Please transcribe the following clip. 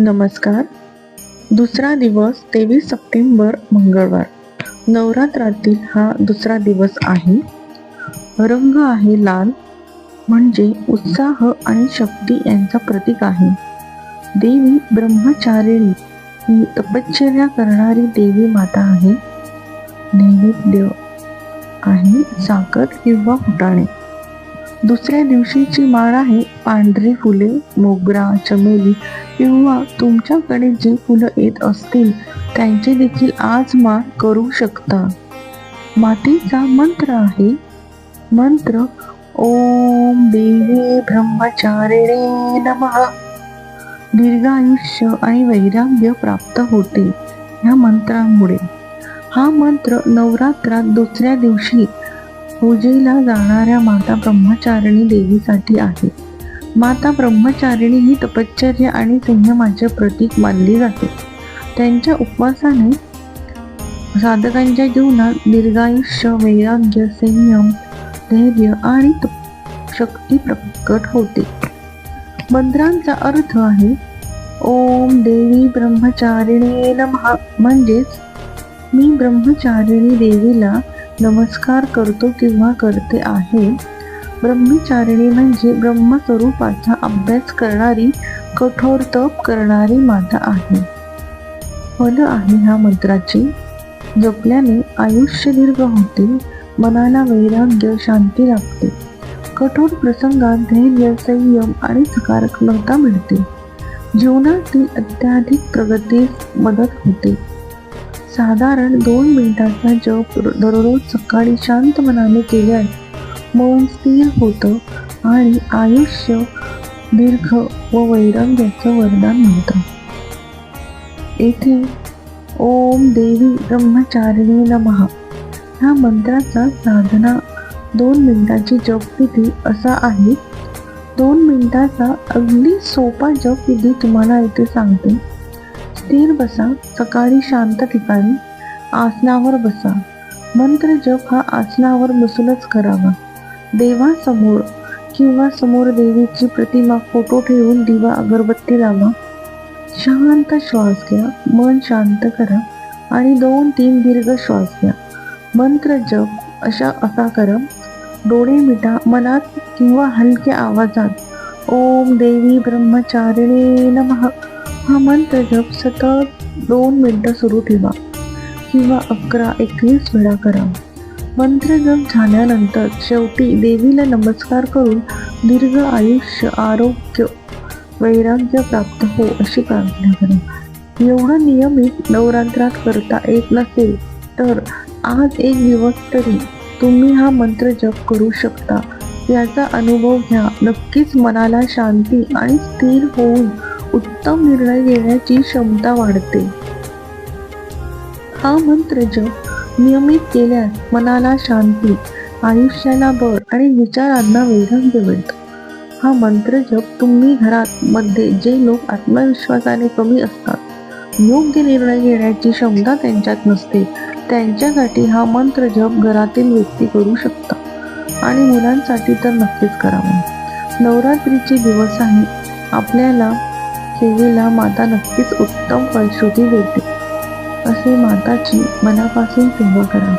नमस्कार. दुसरा दिवस तेवीस सप्टेंबर मंगळवार. नवरात्रातील हा दुसरा दिवस आहे. रंग आहे लाल म्हणजे उत्साह आणि शक्ती यांचा प्रतीक आहे. देवी ब्रह्मचारिणी ही तपश्चर्या करणारी देवी माता आहे. नैवेद्य आहे साखर किंवा फुटाणे. दुसऱ्या दिवशीची माळ आहे पांढरी फुले मोगरा चमेली किंवा तुमच्याकडे जी फुलं येत असतील त्यांचे देखील आज माळ करू शकता. मातीचा मंत्र आहे मंत्र ओम देवी ब्रह्मचारिणे नम. दीर्घायुष्य आणि वैराग्य प्राप्त होते या मंत्रामुळे. हा मंत्र नवरात्रात दुसऱ्या दिवशी पूजेला जाणाऱ्या माता ब्रह्मचारिणी देवीसाठी आहे. माता ब्रह्मचारिणी ही तपश्चर्या आणि संयमाचे प्रतीक मानली जाते. त्यांच्या उपवासाने साधकांच्या जीवनात दीर्घायुष्य वैराग्य संयम धैर्य आणि शक्ती प्रकट होते. मंत्रांचा अर्थ आहे ओम देवी ब्रह्मचारिणी नमः. म्हणजेच मी ब्रह्मचारिणी देवीला नमस्कार करतो किंवा करते आहे. ब्रह्मचारिणी म्हणजे ब्रह्मस्वरूपाचा अभ्यास करणारी कठोर तप करणारी माता आहे. फल आहे ह्या मंत्राची. जपल्याने आयुष्य दीर्घ होते मनाला वैराग्य शांती लाभते. कठोर प्रसंगात धैर्य संयम आणि सकारात्मकता मिळते. जीवनातील अत्याधिक प्रगतीस मदत होते. साधारण दोन मिनिटांचा जप दररोज सकाळी शांत मनाने केल्यास मन स्थिर होतं आणि आयुष्य दीर्घ व वैरंग्याचं वरदान मिळतं. येथे ओम देवी ब्रह्मचारिणी नमः. ह्या मंत्राचा साधना दोन मिनिटाची जपविधी असा आहे. दोन मिनिटाचा अगदी सोपा जपविधी तुम्हाला इथे सांगते. स्थिर बसा सकाळी शांत ठिकाणी आसनावर बसा. मंत्र जप हा आसनावर बसूनच करावा. देवासमोर किंवा समोर देवीची प्रतिमा फोटो ठेवून दिवा अगरबत्ती लावा. शांत श्वास घ्या मन शांत करा आणि दोन तीन दीर्घ श्वास घ्या. मंत्र जप अशा असा करा. डोळे मिटा मनात किंवा हलक्या आवाजात ओम देवी ब्रह्मचारिणी नमः. हा मंत्र जप सतत दोन मिनटं सुरू ठेवा किंवा अकरा एकवीस वेळा करा. मंत्र जप झाल्यानंतर शेवटी देवीला नमस्कार करून दीर्घ आयुष्य आरोग्य वैराग्य प्राप्त हो अशी प्रार्थना करा. एवढं नियमित नवरात्रात करता येत नसेल तर आज एक दिवस तरी तुम्ही हा मंत्र जप करू शकता. याचा अनुभव घ्या. नक्कीच मनाला शांती आणि स्थिर होऊन उत्तम निर्णय घेण्याची क्षमता वाढते. हा मंत्र जप नियमित केल्यास मनाला शांती आयुष्याला बळ आणि विचारांना वैराग्य मिळतं. हा मंत्र जप तुम्ही घरात मध्ये जे लोक आत्मविश्वासाने कमी असतात योग्य निर्णय घेण्याची क्षमता त्यांच्यात नसते. त्यांच्यासाठी हा मंत्र जप घरातील व्यक्ती करू शकता आणि मुलांसाठी तर नक्कीच करावा. नवरात्रीचे दिवस आहे आपल्याला सेवेला माता नक्कीच उत्तम फलश्रुती देते असे माताची मनापासून सेवा करा.